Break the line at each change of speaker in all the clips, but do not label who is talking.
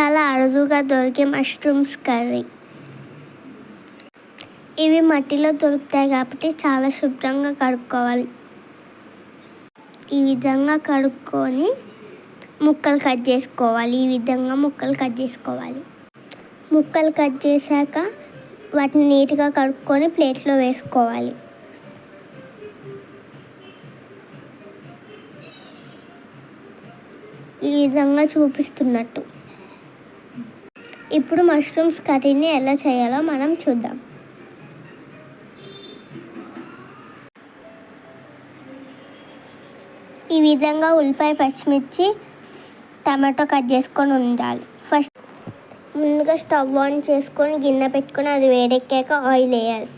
చాలా అరుదుగా దొరికే మష్రూమ్స్ కర్రీ ఇవి మట్టిలో దొరుకుతాయి కాబట్టి చాలా శుభ్రంగా కడుక్కోవాలి. ఈ విధంగా కడుక్కొని ముక్కలు కట్ చేసుకోవాలి. ఈ విధంగా ముక్కలు కట్ చేసుకోవాలి. ముక్కలు కట్ చేశాక వాటిని నీట్గా కడుక్కొని ప్లేట్లో వేసుకోవాలి. ఈ విధంగా చూపిస్తున్నట్టు. ఇప్పుడు మష్రూమ్స్ కర్రీని ఎలా చేయాలో మనం చూద్దాం. ఈ విధంగా ఉల్లిపాయ పచ్చిమిర్చి టమాటో కట్ చేసుకొని ఉండాలి. ఫస్ట్ ముందుగా స్టవ్ ఆన్ చేసుకొని గిన్నె పెట్టుకొని అది వేడెక్కాక ఆయిల్ వేయాలి.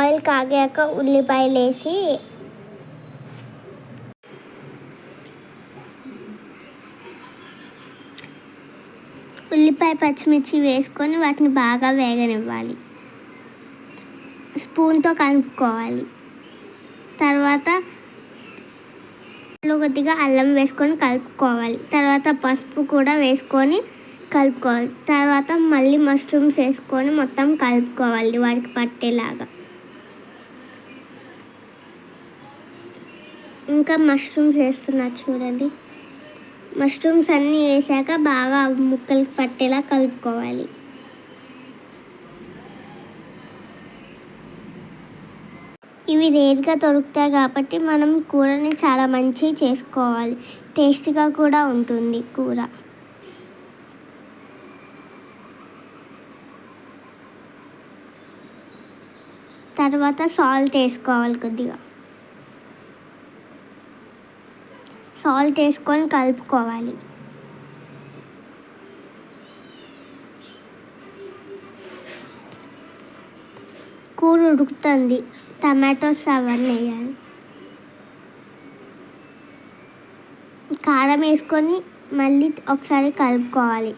ఆయిల్ కాగాక ఉల్లిపాయలు వేసి ఉల్లిపాయ పచ్చిమిర్చి వేసుకొని వాటిని బాగా వేగనివ్వాలి. స్పూన్తో కలుపుకోవాలి. తర్వాత కొద్దిగా అల్లం వేసుకొని కలుపుకోవాలి. తర్వాత పసుపు కూడా వేసుకొని కలుపుకోవాలి. తర్వాత మళ్ళీ మష్రూమ్స్ వేసుకొని మొత్తం కలుపుకోవాలి వాడికి పట్టేలాగా. ఇంకా మష్రూమ్స్ వేస్తున్నా చూడండి. మష్రూమ్స్ అన్నీ వేసాక బాగా ముక్కలకి పట్టేలా కలుపుకోవాలి. ఇవి రేట్గా దొరుకుతాయి కాబట్టి మనం కూరని చాలా మంచి చేసుకోవాలి. టేస్ట్గా కూడా ఉంటుంది కూర. తర్వాత సాల్ట్ వేసుకోవాలి కొద్దిగా. సాల్ట్ వేసుకొని కలుపుకోవాలి. కూర ఉడుకుతుంది. టమాటోస్ అవన్నీ వేయాలి. కారం వేసుకొని మళ్ళీ ఒకసారి కలుపుకోవాలి.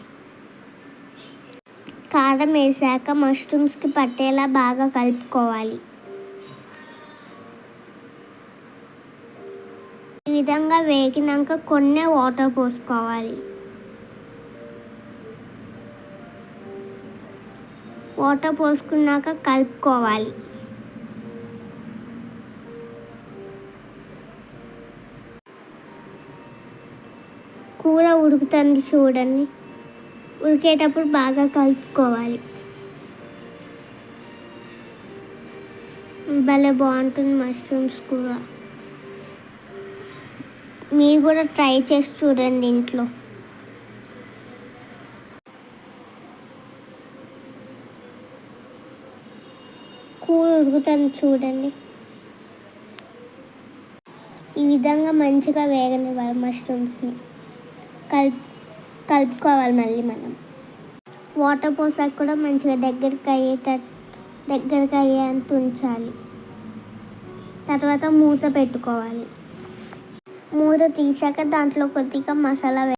కారం వేసాక మష్రూమ్స్కి పట్టేలా బాగా కలుపుకోవాలి. విధంగా వేగినాక కొన్ని వాటర్ పోసుకోవాలి. వాటర్ పోసుకున్నాక కలుపుకోవాలి. కూర ఉడుకుతుంది చూడండి. ఉడికేటప్పుడు బాగా కలుపుకోవాలి. భలే బాగుంటుంది మష్రూమ్స్ కూర. మీరు కూడా ట్రై చేసి చూడండి ఇంట్లో. కూర ఉడుకుతాను చూడండి. ఈ విధంగా మంచిగా వేగనివ్వాలి మష్రూమ్స్ని. కలుపు కలుపుకోవాలి మళ్ళీ మనం. వాటర్ పోసాక కూడా మంచిగా దగ్గరికి అయ్యేటట్టు దగ్గరికి అయ్యేంత ఉంచాలి. తర్వాత మూత పెట్టుకోవాలి. మూత తీసాక దాంట్లో కొద్దిగా మసాలా